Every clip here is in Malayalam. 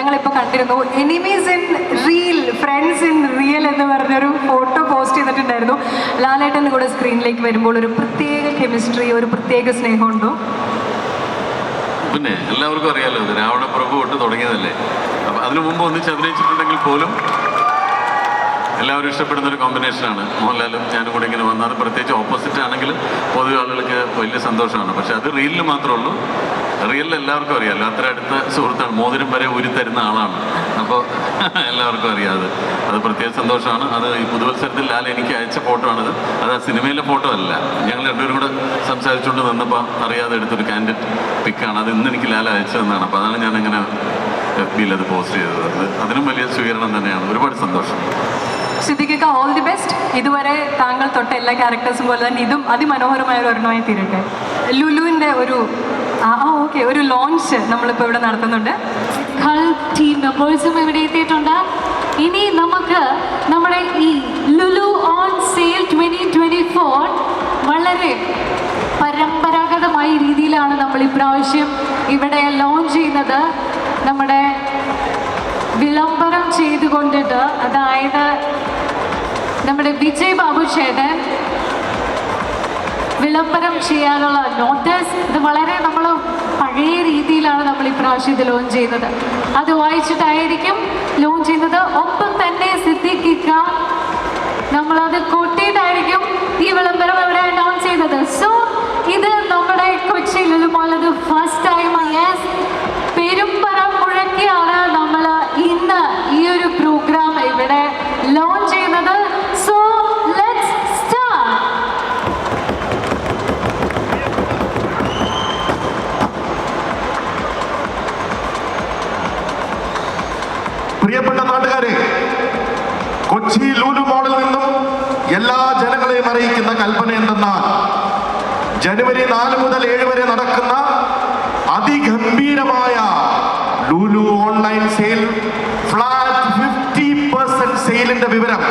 ഞങ്ങളിപ്പോൾ കണ്ടിരുന്നു. Enemies in reel friends in real എന്ന് പറഞ്ഞൊരു ഫോട്ടോ പോസ്റ്റ് ചെയ്തിട്ടുണ്ടായിരുന്നു. ലാലേട്ടൻ കൂടെ സ്ക്രീനിലേക്ക് വരുമ്പോൾ ഒരു പ്രത്യേക കെമിസ്ട്രി ഒരു പ്രത്യേക സ്നേഹമുണ്ടോ? പിന്നെ എല്ലാവർക്കും അറിയാലോ രാവണ പ്രഭു തൊട്ട് തുടങ്ങിയതല്ലേ? അപ്പം അതിനു മുമ്പ് ഒന്നിച്ച് അഭിനയിച്ചിട്ടുണ്ടെങ്കിൽ പോലും എല്ലാവരും ഇഷ്ടപ്പെടുന്ന ഒരു കോമ്പിനേഷനാണ് മോഹൻലാലും ഞാനും കൂടെ ഇങ്ങനെ വന്നാൽ പ്രത്യേകിച്ച് ഓപ്പോസിറ്റ് ആണെങ്കിൽ പൊതുവെ ആളുകൾക്ക് വലിയ സന്തോഷമാണ്. പക്ഷെ അത് റീലിൽ മാത്രമേ ഉള്ളൂ. റിയലിൽ എല്ലാവർക്കും അറിയാമല്ലോ അത്ര അടുത്ത സുഹൃത്താണ്. മോതിരം വരെ ഊരി തരുന്ന ആളാണ്. അപ്പോൾ എല്ലാവർക്കും അറിയാം അത്. അത് പ്രത്യേക സന്തോഷമാണ്. അത് ഈ പുതുവത്സരത്തിൽ ലാൽ എനിക്ക് അയച്ച ഫോട്ടോ ആണത്. അത് ആ സിനിമയിലെ ഫോട്ടോ അല്ല. ഞങ്ങൾ രണ്ടുപേരും കൂടെ സംസാരിച്ചുകൊണ്ട് നിന്നപ്പോൾ അറിയാതെ എടുത്തൊരു കാൻഡിഡ് പിക്കാണ് അത് ഇന്ന് എനിക്ക് ലാൽ അയച്ചതെന്നാണ്. അപ്പോൾ അതാണ് ഞാൻ അങ്ങനെ എഫ് ബിയിൽ അത് പോസ്റ്റ് ചെയ്തത്. അത് അതിനും വലിയ സ്വീകരണം തന്നെയാണ്. ഒരുപാട് സന്തോഷം. സിദ്ദിഖിക്ക ഓൾ ദി ബെസ്റ്റ് ഇതുവരെ താങ്കൾ തൊട്ട എല്ലാ ക്യാരക്ടേഴ്സും പോലെ തന്നെ ഇതും അതിമനോഹരമായ ഒരു ഒരെണ്ണമായി തീരട്ടെ. ലുലുവിന്റെ ഒരു ആ ഓക്കെ ഒരു ലോഞ്ച് നമ്മളിപ്പോൾ ഇവിടെ നടത്തുന്നുണ്ട്. ഹൾ ടീം മെമ്പേഴ്സും ഇവിടെ എത്തിയിട്ടുണ്ട്. ഇനി നമുക്ക് നമ്മുടെ ഈ Lulu on sale twenty twenty four വളരെ പരമ്പരാഗതമായ രീതിയിലാണ് നമ്മൾ ഇപ്രാവശ്യം ഇവിടെ ലോഞ്ച് ചെയ്യുന്നത്. നമ്മുടെ വിളംബരം ചെയ്തുകൊണ്ടിട്ട് അതായത് നമ്മുടെ വിജയ് ബാബു ചേട്ടൻ വിളംബരം ചെയ്യാനുള്ള നോട്ടീസ് ഇത് വളരെ നമ്മൾ പഴയ രീതിയിലാണ് നമ്മൾ ഇപ്രാവശ്യം ഇത് ലോഞ്ച് ചെയ്യുന്നത്. അത് വായിച്ചിട്ടായിരിക്കും ലോഞ്ച് ചെയ്യുന്നത്. ഒപ്പം തന്നെ സിദ്ധിക്കുക നമ്മളത് കൊട്ടിയിട്ടായിരിക്കും ഈ വിളംബരം ഇവിടെ അനൗൺസ് ചെയ്തത്. സോ ഇത് നമ്മുടെ കൊച്ചിയിൽ ഫസ്റ്റ് ഫസ്റ്റ് ടൈം യെസ് പെരുമ്പറ മുഴക്കിയാണ് നമ്മൾ ഇന്ന് ഈ ഒരു പ്രോഗ്രാം ഇവിടെ ലോഞ്ച് ചെയ്യുന്നത് സോ ലെറ്റ്സ് സ്റ്റാർട്ട് പ്രിയപ്പെട്ട നാട്ടുകാരെ കൊച്ചി ലൂലു മോളിൽ നിന്നും എല്ലാ ജനങ്ങളെയും അറിയിക്കുന്ന കൽപ്പന എന്തെന്നാൽ ജനുവരി നാല് മുതൽ ഏഴ് വരെ നടക്കുന്ന അതിഗംഭീരമായ Lulu online sale flat fifty percent സെയിലിന്റെ വിവരം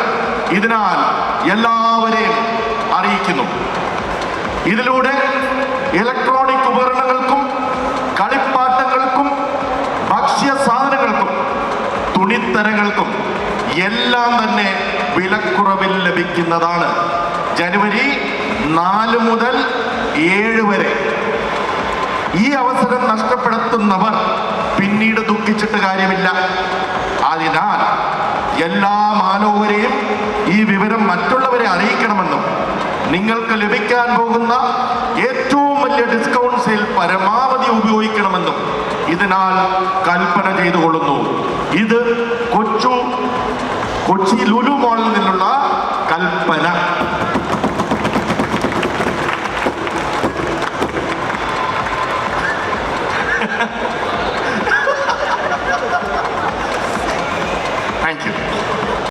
ഇതിനാൽ എല്ലാവരെയും അറിയിക്കുന്നു. ഇതിലൂടെ ഇലക്ട്രോണിക് തുണിത്തരങ്ങൾക്കും എല്ലാം തന്നെ വിലക്കുറവിൽ ലഭിക്കുന്നതാണ്. ജനുവരി നാല് മുതൽ ഏഴ് വരെ. ഈ അവസരം നഷ്ടപ്പെടുത്തുന്നവർ പിന്നീട് ദുഃഖിച്ചിട്ട് കാര്യമില്ല. അതിനാൽ എല്ലാ മാനവരെയും ഈ വിവരം മറ്റുള്ളവരെ അറിയിക്കണമെന്നും നിങ്ങൾക്ക് ലഭിക്കാൻ പോകുന്ന ഏറ്റവും വലിയ ഡിസ്കൗണ്ട് സെയിൽ പരമാവധി ഉപയോഗിക്കണമെന്നും ഇതിനാൽ കൽപ്പന ചെയ്തുകൊള്ളുന്നു. ഇത് കൊച്ചു കൊച്ചി ലുലു മോളിൽ നിന്നുള്ള കൽപ്പന.